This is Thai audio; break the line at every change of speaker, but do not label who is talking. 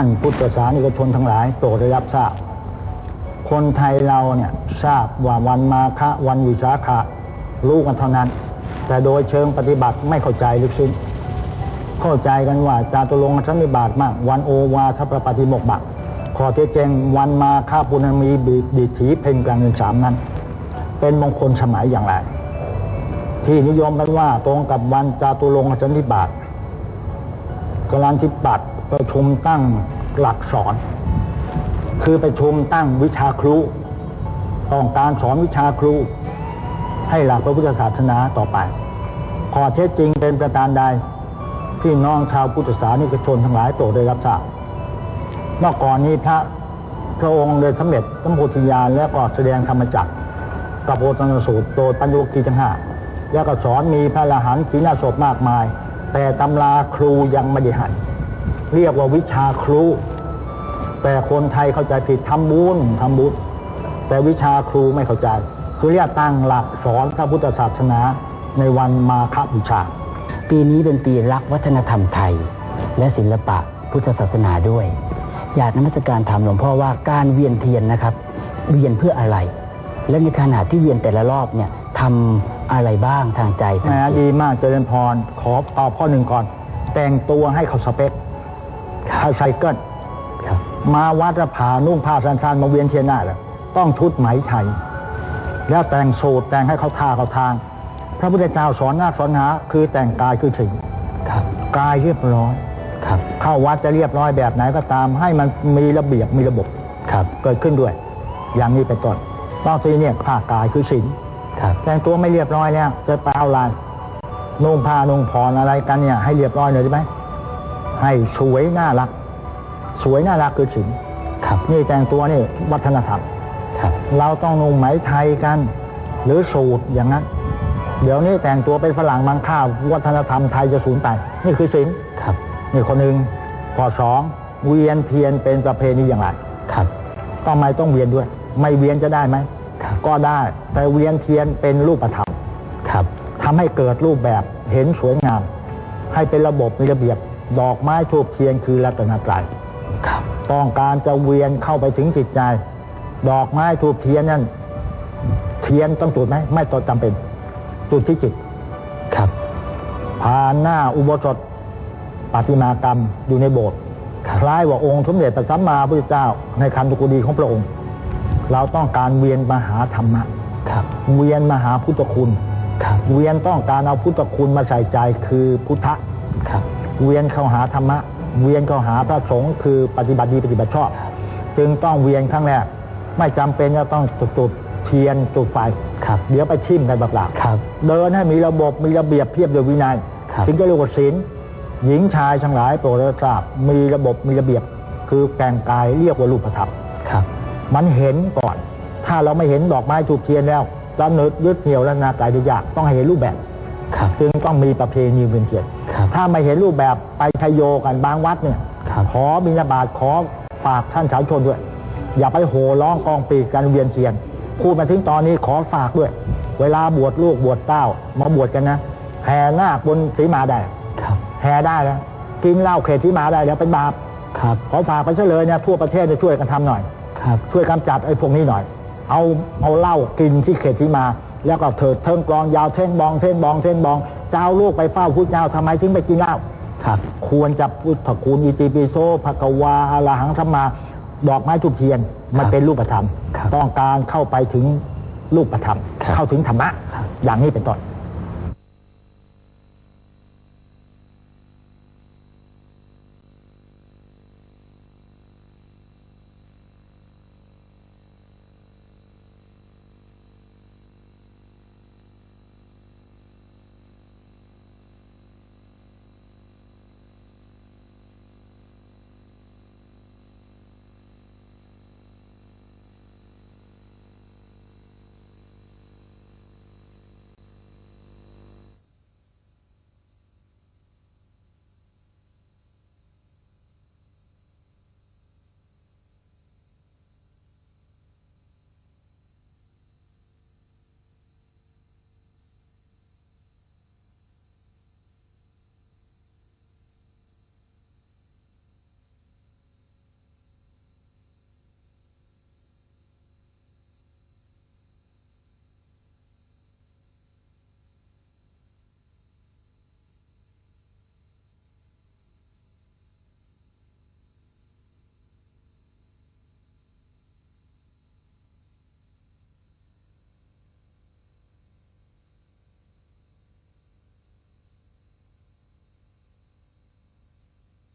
านพุทธศาสนิกชนทั้งหลายโปรดได้รับทราบ คนไทยเราเนี่ยทราบว่าวันมาฆะวันวิสาขะรู้กันเท่านั้น แต่โดยเชิงปฏิบัติไม่เข้าใจลึกซึ้งเข้าใจกันว่าจาตุรงค์สันนิบาตมาก วันโอวาทประปฏิโมกบักขอเทศแจงวันมาฆะปุณมีบิดิถีเพ่งกลางเดือนสามนั้น เป็นมงคลสมัยอย่างไร ที่นิยมกันว่าตรงกับวันจาตุรงค์สันนิบาตกำลังที่ปัด ประชุมตั้งหลักสอน คือประชุมตั้งวิชาครูต้องการสอนวิชาครู ให้หลักพระพุทธศาสนาต่อไป ขอเท็จจริงเป็นประการใดพี่น้องชาวพุทธศาสนิกชนทั้งหลายโปรดได้รับทราบเมื่อก่อนนี้พระพระองค์ได้สำเร็จสมโพธิญาณและก็แสดงธรรมจักรกับโอตนสูตรโดยปัญญวกีทั้งห้าแล้วก็สอนมีพระอรหันต์ขีณาสพมากมาย แต่ตำราครูยังไม่ได้ให้ เรียกว่าวิชาครู แต่คนไทยเข้าใจผิดทำบุญทำบุญแต่วิชาครูไม่เข้าใจ คือเรียกตั้งหลักสอนพระพุทธศาสนาในวันมาฆบูชา
ปีนี้เป็นปีรักวัฒนธรรมไทย และศิลปะพุทธศาสนาด้วย อยากนมัสการถามหลวงพ่อว่าการเวียนเทียนนะครับ เวียนเพื่ออะไร และในขณะที่เวียนแต่ละรอบเนี่ยทำอะไรบ้างทางใจ
แหมดีมากเจริญพรขอตอบข้อหนึ่งก่อน แต่งตัวให้เขาสเปค ให้ไซเคิล
ครับ
มาวัดแล้วผ่านุ่งผ้าสั้นๆมาเวียนเทียนหน้าเลยต้องชุดไหมไทย แล้วแต่งสูตรแต่งให้เขาท่าเขาทาง พระพุทธเจ้าสอนหน้าสอนหา คือแต่งกายคือสิ่ง
ครับ
กายเรียบร้อย
ครับ
เข้าวัดจะเรียบร้อยแบบไหนก็ตาม ให้มันมีระเบียบมีระบบ
ครับ
เกิดขึ้นด้วย อย่างนี้เป็นต้นบางทีเนี่ยผ้ากายคือศีล
ครับ
แต่งตัวไม่เรียบร้อยแล้วจะไปเอาลายนุ่งผ้านุ่งผ่อนอะไรกันเนี่ยให้เรียบร้อยหน่อยได้ไหม ให้สวยน่ารัก สวยน่ารักคือศีล
ครับ
นี่แต่งตัวนี่วัฒนธรรม
ครับ
เราต้องนุ่งไหมไทยกัน หรือสูตรอย่างนั้น เดี๋ยวนี้แต่งตัวเป็นฝรั่งบางข้าววัฒนธรรมไทยจะสูญไป นี่คือศีล
ครับ
นี่คนหนึ่งข้อสองเวียนเทียนเป็นประเพณีอย่างไร
ครับ
ต้องไม่ต้องเวียนด้วย ไม่เวียนจะได้ไหม
ครับ
ก็ได้แต่เวียนเทียนเป็นรูปธรรม
ครับ
ทำให้เกิดรูปแบบเห็นสวยงาม ให้เป็นระบบมีระเบียบ ดอกไม้ทูบเทียนคือรัตนตรัย
ครับ
ต้องการจะเวียนเข้าไปถึงจิตใจ ดอกไม้ทูบเทียนนั่นเทียนต้องจุดไหมไม่ต้องจำเป็นจุดที่จิต
ครับ
ผ่านหน้าอุโบสถปฏิมากรรมอยู่ในโบสถ์
ครับ
คล้ายว่าองค์สมเด็จพระสัมมาสัมพุทธเจ้า ในคันตุกุดีของพระองค์ เราต้องการเวียนมาหาธรรมะ
ครับ
เวียนมาหาพุทธคุณ
ครับ
เวียนต้องการเอาพุทธคุณมาใส่ใจคือพุทธะ
ครับ
เวียนเข้าหาธรรมะ เวียนเข้าหาพระสงฆ์คือปฏิบัติดีปฏิบัติชอบ จึงต้องเวียนครั้งแรกไม่จำเป็นจะต้องจุดจุดเทียนจุดไฟ
ครับ
เดี๋ยวไปทิ่มกันเปล่าๆ
ครับ
เดินให้มีระบบมีระเบียบเพียบด้วยวินัย
ครับ
ถึงจะเรียกว่าศีลหญิงชายทั้งหลายโปรดได้ทราบมีระบบมีระเบียบ คือแกงกายเรียกว่ารูปธรรม
ครับ
มันเห็นก่อน ถ้าเราไม่เห็นดอกไม้ถูกเทียนแล้วจะนึกยึดเหนี่ยวและนากายได้ยากต้องให้เห็นรูปแบบ
ครับ
จึงต้องมีประเพณีเวียนเทียน
ครับ
ถ้าไม่เห็นรูปแบบไปทยโยกันบางวัดเนี่ย
ครับ
ขอบิณฑบาตขอฝากท่านสาวชนด้วย อย่าไปโห่ร้องกองปีกกันเวียนเทียนพูดมาถึงตอนนี้ขอฝากด้วย เวลาบวชลูกบวชเต้า มาบวชกันนะแห่นาคบนสีมาได้
ครับ
แห่ได้แล้วกินเหล้าเขตสีมาได้แล้วเป็นบาป
ครับ
ขอฝากไปเฉลยเนี่ยทั่วประเทศเนี่ยช่วยกันทำหน่อย
ครับ
ช่วยกำจัดไอ้พวกนี้หน่อย เอาเอาเหล้ากินที่เขตสีมา แล้วก็เถิดเทิงกลองยาวเท่งบองเท่งบองเท่งบอง เจ้าลูกไปเฝ้าพุทธเจ้าทำไมถึงไปกินเหล้า
ครับ
ควรจะพุทธคุณอิติปิโสภะกวาอาลาหังธรรมาดอกไม้ทุกเทียนมันเป็นรูปธรรม
ครับ
ต้องการเข้าไปถึงรูปธรรม
ครับ
เข้าถึงธรรมะ
ครับ
อย่างนี้เป็นต้น